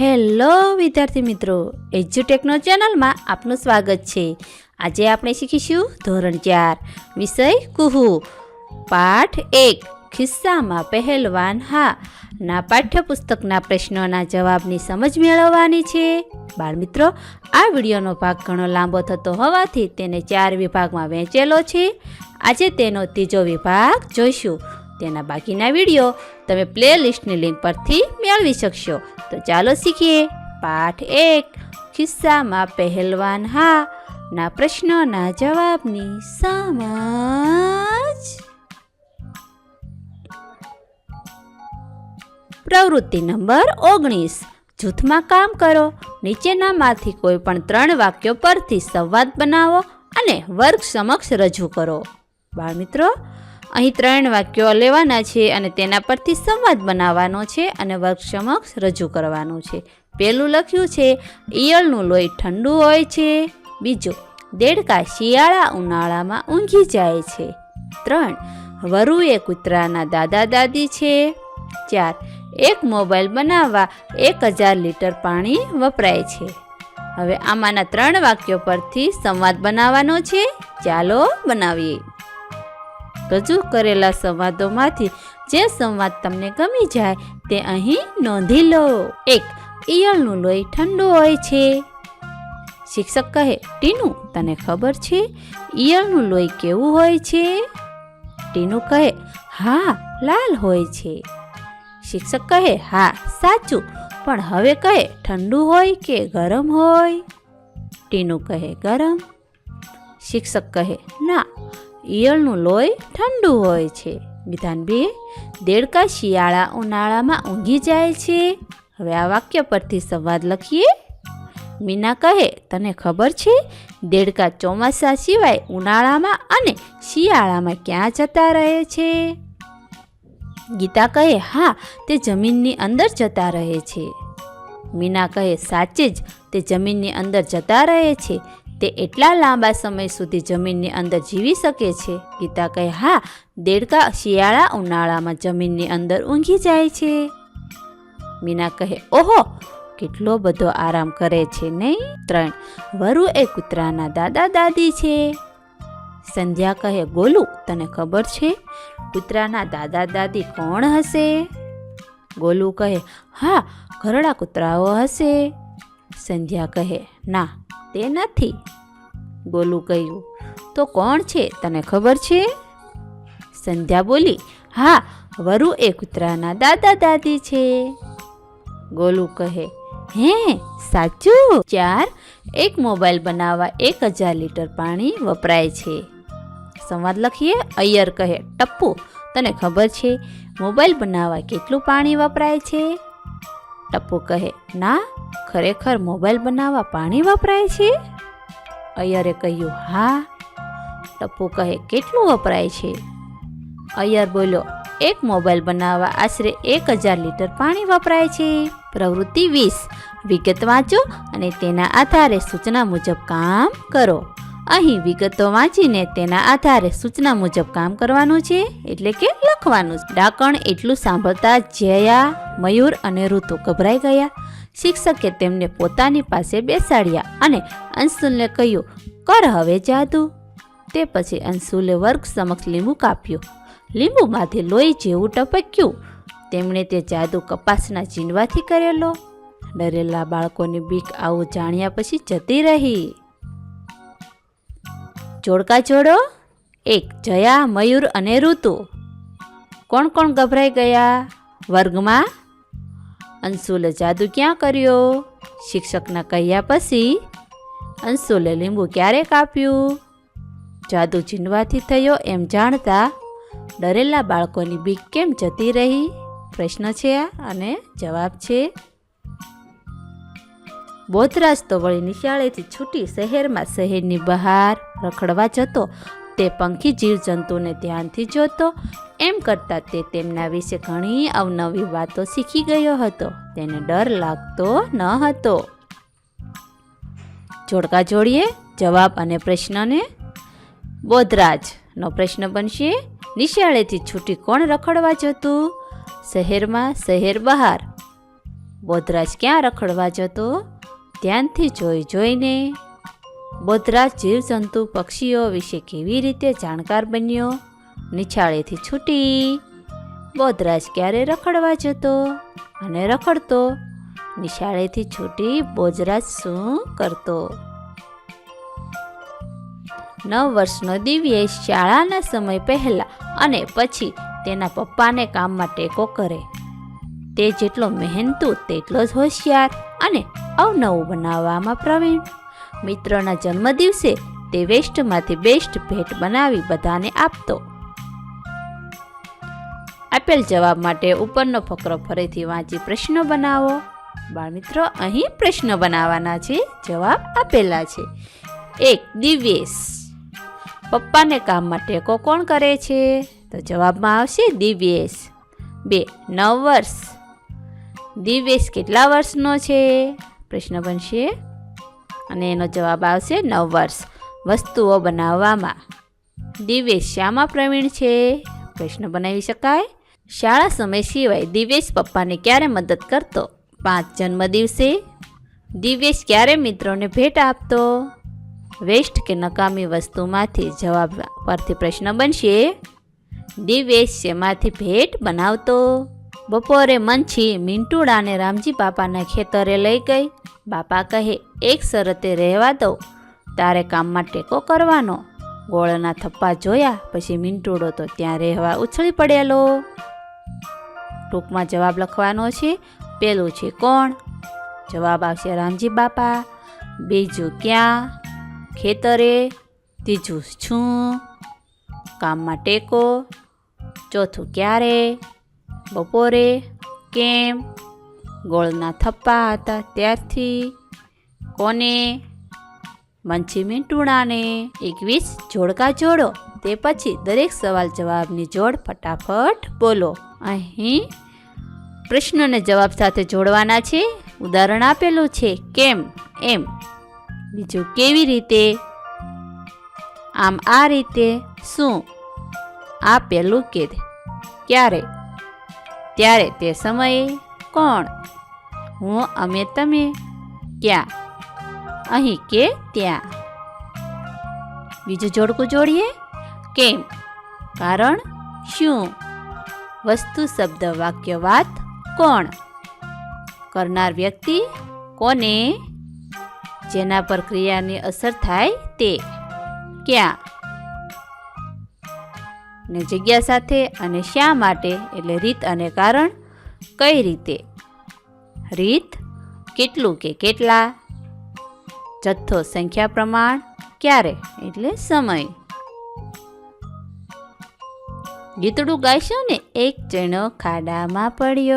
Hello, વિદ્યાર્થી મિત્રો. એજ્યુટેકનો ચેનલમાં આપનું સ્વાગત છે. આજે આપણે શીખીશું ધોરણ ચાર, વિષય કુહુ. પાઠ એક, ખિસ્સામાં પહેલવાન હા. ના પાઠ્યપુસ્તકના પ્રશ્નોના જવાબની સમજ મેળવવાની છે. બાળમિત્રો આ વિડીયોનો ભાગ ઘણો લાંબો થતો હોવાથી તેને ચાર વિભાગમાં વહેંચેલો છે. આજે તેનો ત્રીજો વિભાગ જોઈશું. તેના બાકીના વીડિયો તમે પ્લે લિસ્ટની લિંક પરથી મેળવી શકશો. તો ચાલો શીખીએ. પાઠ એક, ખિસ્સામાં પહેલવાન હા, ના પ્રશ્નોના જવાબની સમજ. પ્રવૃત્તિ નંબર ઓગણીસ, જૂથમાં કામ કરો. નીચેનામાંથી કોઈ પણ ત્રણ વાક્યો પરથી સંવાદ બનાવો અને વર્ગ સમક્ષ રજૂ કરો. બાળમિત્રો અહીં ત્રણ વાક્યો લેવાના છે અને તેના પરથી સંવાદ બનાવવાનો છે અને વર્ગ સમક્ષ રજૂ કરવાનું છે. પહેલું લખ્યું છે, ઈયળનું લોહી ઠંડુ હોય છે. બીજું, દેડકા શિયાળા ઉનાળામાં ઊંઘી જાય છે. ત્રણ વરુ એ કૂતરાના દાદા દાદી છે. ચાર, એક મોબાઈલ બનાવવા એક હજાર લીટર પાણી વપરાય છે. હવે આમાંના ત્રણ વાક્યો પરથી સંવાદ બનાવવાનો છે. ચાલો બનાવીએ. રજૂ કરેલા સંવાદોમાંથી જે સંવાદ તમને ગમી જાય તે અહીં નોંધી લો. એક, ઈયળનું લોહી ઠંડુ હોય છે. શિક્ષક કહે, ટીનું, તને ખબર છે ઈયળનું લોહી કેવું હોય છે? ટીનું કહે, હા, લાલ હોય છે. શિક્ષક કહે, હા, સાચું, પણ હવે કહે, ઠંડુ હોય કે ગરમ હોય? ટીનું કહે, ગરમ. શિક્ષક કહે, ના ઈયળનું લોહી ઠંડુ હોય છે. વિધાન બે, દેડકા શિયાળા ઉનાળામાં ઊંઘી જાય છે. હવે આ વાક્ય પરથી સંવાદ લખીએ. મીના કહે, તને ખબર છે, દેડકા ચોમાસા સિવાય ઉનાળામાં અને શિયાળામાં ક્યાં જતા રહે છે? ગીતા કહે, હા, તે જમીનની અંદર જતા રહે છે. મીના કહે, સાચે જ તે જમીનની અંદર જતા રહે છે. તે એટલા લાંબા સમય સુધી જમીનની અંદર જીવી શકે છે. ગીતા કહે, હા, દેડકા શિયાળા ઉનાળામાં જમીનની અંદર ઊંઘી જાય છે. મીના કહે, ઓહો, કેટલો બધો આરામ કરે છે નહીં? ત્રણ, વરુ એ કૂતરાના દાદા દાદી છે. સંધ્યા કહે, ગોલું, તને ખબર છે? કૂતરાના દાદા દાદી કોણ હશે? ગોલું કહે, હા, ઘરડા કૂતરાઓ હશે. સંધ્યા કહે, ના, તે નથી. ગોલું કહ્યું, તો કોણ છે? તને ખબર છે? સંધ્યા બોલી, હા, વરુ એ કૂતરાના દાદા દાદી છે. ગોલું કહે, હે, સાચું? ચાર, એક મોબાઈલ બનાવવા એક હજાર લીટર પાણી વપરાય છે. સંવાદ લખીએ, અય્યર કહે, ટપ્પુ, તને ખબર છે, મોબાઈલ બનાવવા કેટલું પાણી વપરાય છે? ટપ્પુ કહે, ના, ખરેખર મોબાઈલ બનાવવા પાણી વપરાય છે? અયરે કહ્યું, હા. ટપ્પુ કહે, કેટલું વપરાય છે? અયર બોલ્યો, એક મોબાઈલ બનાવવા આશરે એક હજાર લીટર પાણી વપરાય છે. પ્રવૃત્તિ વીસ, વિગત વાંચો અને તેના આધારે સૂચના મુજબ કામ કરો. અહીં વિગતો વાંચીને તેના આધારે સૂચના મુજબ કામ કરવાનું છે, એટલે કે લખવાનું ડાકણ એટલું સાંભળતા જયા, મયુર અને ઋતુ ગભરાઈ ગયા. શિક્ષકે તેમને પોતાની પાસે બેસાડ્યા અને અંશુલને કહ્યું, કર હવે જાદુ. તે પછી અંશુલે વર્ગ સમક્ષ લીંબુ કાપ્યું. લીંબુમાંથી લોહી જેવું ટપક્યું. તેમણે તે જાદુ કપાસના ચીંડવાથી કરેલો. ડરેલા બાળકોની બીક આવું જાણ્યા પછી જતી રહી. જોડકા જોડો? એક જયા, મયુર અને ઋતુ. કોણ કોણ ગભરાઈ ગયા? વર્ગમાં? અંશુલે જાદુ ક્યાં કર્યો? શિક્ષકના કહ્યા પછી અંશુલે લીંબુ ક્યારે કાપ્યું? જાદુ ચીંડવાથી થયો એમ જાણતા ડરેલા બાળકોની બીક કેમ જતી રહી? પ્રશ્ન છે આ અને જવાબ છે. બોધરાજ તો વળી નિશાળેથી છૂટી શહેરમાં શહેરની બહાર રખડવા જતો, તે પંખી જીવજંતુને ધ્યાનથી જોતો. એમ કરતાં તે તેમના વિશે ઘણી અવનવી વાતો શીખી ગયો હતો. તેને ડર લાગતો ન હતો. જોડકા જોડીએ? જવાબ અને પ્રશ્નને? બોધરાજનો પ્રશ્ન બનશે. નિશાળેથી છૂટી કોણ રખડવા જતું? શહેરમાં શહેર બહાર. બોધરાજ ક્યાં રખડવા જતો? ધ્યાનથી જોઈ જોઈને. બોધરાજ જીવજંતુ પક્ષીઓ વિશે કેવી રીતે જાણકાર બન્યો? નિછાળેથી છૂટી. બોધરાજ ક્યારે રખડવા જતો? અને રખડતો? નિશાળેથી છૂટી બોજરાજ શું કરતો? નવ વર્ષનો દિવ્ય શાળાના સમય પહેલા અને પછી તેના પપ્પાને કામમાં ટેકો કરે. તે જેટલો મહેનતુ તેટલો જ હોશિયાર અને અવનવું બનાવવામાં પ્રવીણ. મિત્રોના જન્મદિવસે તે વેસ્ટમાંથી બેસ્ટ ભેટ બનાવી બધાને આપતો. આપેલ જવાબ માટે ઉપરનો ફકરો ફરીથી વાંચી પ્રશ્ન બનાવો. બાળમિત્રો અહીં પ્રશ્ન બનાવવાના છે, જવાબ આપેલા છે. એક દિવ્યેશ પપ્પાને કામમાં ટેકો કોણ કરે છે? તો જવાબમાં આવશે દિવ્યેશ બે, નવ વર્ષ. દિવ્યેશ કેટલા વર્ષનો છે? પ્રશ્ન બનશે અને એનો જવાબ આવશે નવ વર્ષ. વસ્તુઓ બનાવવામાં. દિવેશ શામાં પ્રવીણ છે? પ્રશ્ન બનાવી શકાય? શાળા સમય સિવાય દિવેશ પપ્પાને ક્યારે મદદ કરતો? પાંચ જન્મદિવસે. દિવેશ ક્યારે મિત્રોને ભેટ આપતો? વેસ્ટ કે નકામી વસ્તુમાંથી જવાબ પરથી પ્રશ્ન બનશે. દિવેશ શેમાંથી ભેટ બનાવતો? બપોરે મંછી મિન્ટુડાને રામજી બાપાના ખેતરે લઈ ગઈ. બાપા કહે, એક શરતે રહેવા દો તારે કામમાં ટેકો કરવાનો. ગોળના થપ્પા જોયા, પછી મિન્ટુડો તો ત્યાં રહેવા ઉછળી પડેલો. ટૂંકમાં જવાબ લખવાનો છે, પેલું છે કોણ? જવાબ આવશે રામજી બાપા, બીજું ક્યાં? ખેતરે? ત્રીજું છું કામમાં ટેકો? ચોથું ક્યારે? બપોરે કેમ? ગોળના થપ્પા હતા ત્યારથી. કોને? મંછી મીંટુણાને એકવીસ, જોડકા જોડો. તે પછી દરેક સવાલ જવાબની જોડ ફટાફટ બોલો. અહીં પ્રશ્નને જવાબ સાથે જોડવાના છે. ઉદાહરણ આપેલું છે, કેમ? એમ. બીજું કેવી રીતે? આમ આ રીતે શું? આ પહેલું કે ક્યારે? ત્યારે તે સમયે કોણ? હું, અમે, તમે? ક્યાં? અહીં કે ત્યાં? બીજું જોડકું જોડીએ? કેમ? કારણ શું? વસ્તુ, શબ્દ, વાક્ય, વાત કોણ? કરનાર વ્યક્તિ કોને? જેના પર ક્રિયાની અસર થાય તે. ક્યાં? ને જગ્યા સાથે અને શા માટે? એટલે રીત અને કારણ કઈ રીતે? રીત કેટલું કે કેટલા? જથ્થો સંખ્યા પ્રમાણ ક્યારે? એટલે સમય. ગીતડું ગાઈશું ને એક જણો ખાડામાં પડ્યો.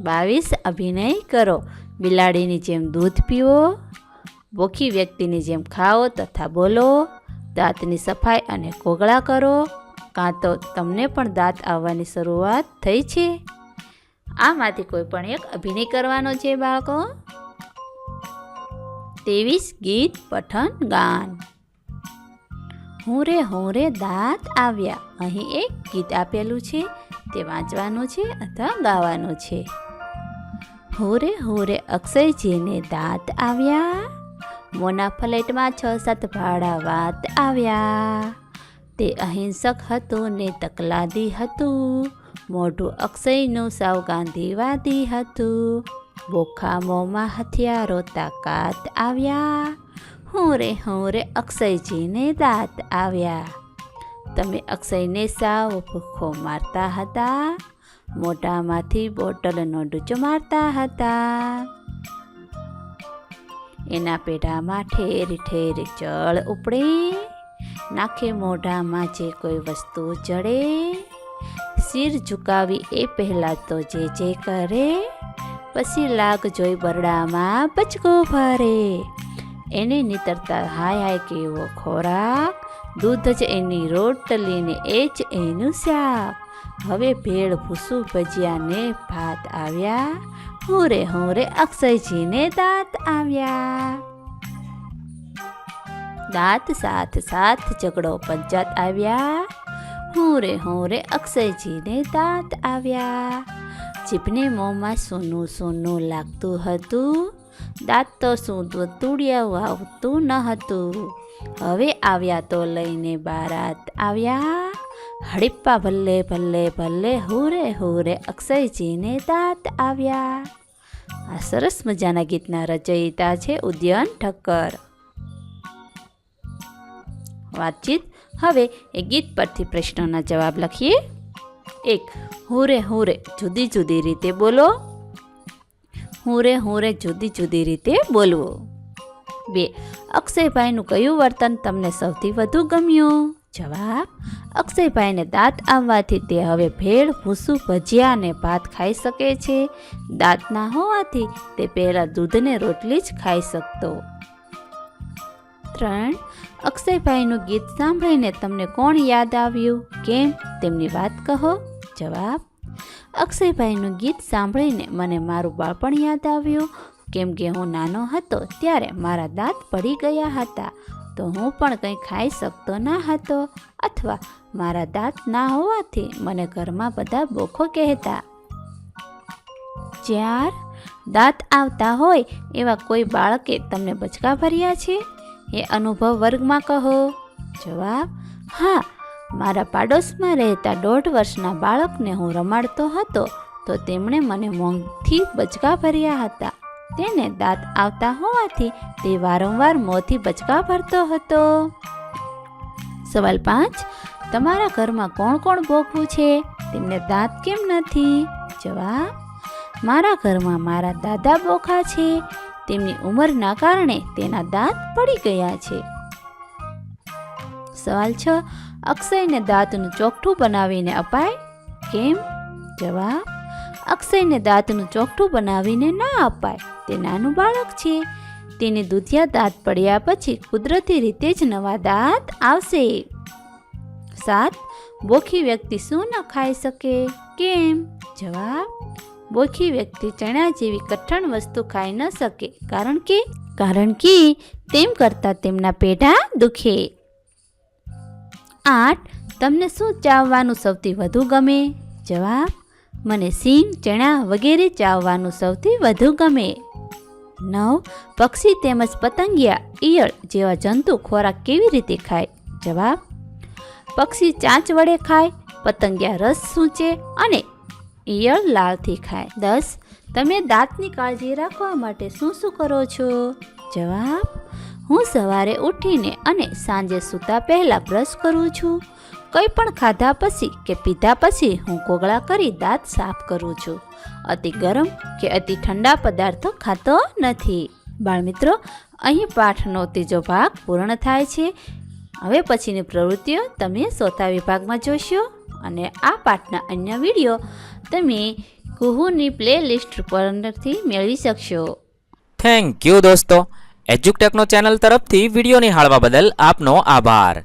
બાવીસ અભિનય કરો. બિલાડીની જેમ દૂધ પીવો. ભૂખી વ્યક્તિની જેમ ખાઓ તથા બોલો. દાંતની સફાઈ અને કોગળા કરો. કાં તો તમને પણ દાંત આવવાની શરૂઆત થઈ છે. આમાંથી કોઈ પણ એક અભિનય કરવાનો છે બાળકો. ત્રેવીસ ગીત પઠન ગાન. હું રે હું રે, દાંત આવ્યા. અહીં એક ગીત આપેલું છે. તે વાંચવાનું છે અથવા ગાવાનું છે. હોરે હોરે અક્ષયજીને દાંત આવ્યા. મોના ફ્લેટમાં છ સાત ભાડા વાત આવ્યા. તે અહિંસક હતું ને તકલાદી હતું. મોઢું અક્ષયનું સાવ ગાંધીવાદી હતું. બોખા મોંમાં હથિયારો તાકાત આવ્યા. હું રે હું રે, અક્ષયજીને દાંત આવ્યા. તમે અક્ષયને સાવ ભૂખો મારતા હતા. મોઢામાંથી બોટલનો ડૂચો મારતા હતા. એના પેઢામાં ઠેર ઠેર જળ ઉપડે, નાખે મોઢામાં જે કોઈ વસ્તુ જડે. શિર ઝુકાવી એ પહેલાં તો જે જે કરે, પછી લાગ જોઈ બરડામાં બચકો ભરે. એને નીતરતા હાય હાય કેવો ખોરાક, દૂધ જ એની રોટલીને એ જ એનું શાક. હવે ભેળ ભૂસું ભજીયા ને ભાત આવ્યા હું રે હું રે, અક્ષયજીને દાંત આવ્યા. દાંત સાથ સાથ ઝઘડો પંચાત આવ્યા. હું રે હું રે, અક્ષયજીને દાંત આવ્યા. જીભને મોંમાં સોનું સોનું લાગતું હતું. દાંત તો શું તૂડિયા આવતું ન હતું. હવે આવ્યા તો લઈને બારાત આવ્યા. હડીપ્પા ભલ્લે ભલ્લે ભલ્લે હુરે હુરે અક્ષયજીને દાંત આવ્યા. આ સરસ મજાના ગીતના રચયિતા છે ઉદ્યન ઠક્કર. વાતચીત. હવે એ ગીત પરથી પ્રશ્નોના જવાબ લખીએ. એક, હુરે હુરે જુદી જુદી રીતે બોલો. હુરે હુરે જુદી જુદી રીતે બોલવો. બે, અક્ષયભાઈનું કયું વર્તન તમને સૌથી વધુ ગમ્યું? જવાબ અક્ષયભાઈને દાંત આવવાથી તે હવે ભેળ, ભૂસું, ભજીયા અને ભાત ખાઈ શકે છે. દાંત ના હોવાથી તે પહેલાં દૂધને રોટલી જ ખાઈ શકતો. ત્રણ, અક્ષયભાઈનું ગીત સાંભળીને તમને કોણ યાદ આવ્યું? કેમ? તેમની વાત કહો. જવાબ, અક્ષયભાઈનું ગીત સાંભળીને મને મારું બાળપણ યાદ આવ્યું. કેમ કે હું નાનો હતો ત્યારે મારા દાંત પડી ગયા હતા. તો હું પણ કંઈ ખાઈ શકતો ના હતો અથવા મારા દાંત ના હોવાથી મને ઘરમાં બધા બોખો કહેતા. ચાર દાંત આવતા હોય એવા કોઈ બાળકે તમને બચકા ભર્યા છે? એ અનુભવ વર્ગમાં કહો. જવાબ, હા, મારા પાડોશમાં રહેતા દોઢ વર્ષના બાળકને હું રમાડતો હતો તો તેમણે મને મોંથી બચકા ભર્યા હતા. તેને દાંત આવતા હોવાથી તે વારંવાર મોંથી બચકા ભરતો હતો. સવાલ પાંચ, તમારા ઘરમાં કોણ કોણ ભોગવું છે? તેમને દાંત કેમ નથી? જવાબ, મારા ઘરમાં મારા દાદા બોખા છે. તેમની ઉંમરના કારણે તેના દાંત પડી ગયા છે. સવાલ છ, અક્ષયને દાંતનું ચોકઠું બનાવીને અપાય? કેમ? જવાબ, અક્ષયને દાંતનું ચોકઠું બનાવીને ના અપાય. તે નાનું બાળક છે. તેને દૂધિયા દાંત પડ્યા પછી કુદરતી રીતે જ નવા દાંત આવશે. સાત, બોખી વ્યક્તિ શું ન ખાઈ શકે? કેમ? જવાબ, બોખી વ્યક્તિ ચણા જેવી કઠણ વસ્તુ ખાઈ ન શકે. કારણ કે કારણ કે તેમ કરતાં તેમના પેઢા દુખે. આઠ, તમને શું ચાવવાનું સૌથી વધુ ગમે? જવાબ, મને સિંગ, ચણા વગેરે ચાવવાનું સૌથી વધુ ગમે. નવ, પક્ષી તેમજ પતંગિયા, ઈયળ જેવા જંતુ ખોરાક કેવી રીતે ખાય? જવાબ, પક્ષી ચાંચ વડે ખાય, પતંગિયા રસ સૂંચે અને ઈયળ લાળથી ખાય. દસ, તમે દાંતની કાળજી રાખવા માટે શું શું કરો છો? જવાબ, હું સવારે ઉઠીને અને સાંજે સૂતા પહેલાં બ્રશ કરું છું. કંઈ પણ ખાધા પછી કે પીધા પછી હું કોગળા કરી દાંત સાફ કરું છું. અતિ ગરમ કે અતિ ઠંડા પદાર્થો ખાતો નથી. બાળમિત્રો, અહીં પાઠનો ત્રીજો ભાગ પૂર્ણ થાય છે. હવે પછીની પ્રવૃત્તિઓ તમે સોતા વિભાગમાં જોશો. અને આ પાઠના અન્ય વીડિયો તમે કુહુની પ્લે લિસ્ટ પરથી મેળવી શકશો. થેન્ક યુ દોસ્તો. એજ્યુકટેકનો ચેનલ તરફથી વીડિયો નિહાળવા બદલ આપનો આભાર.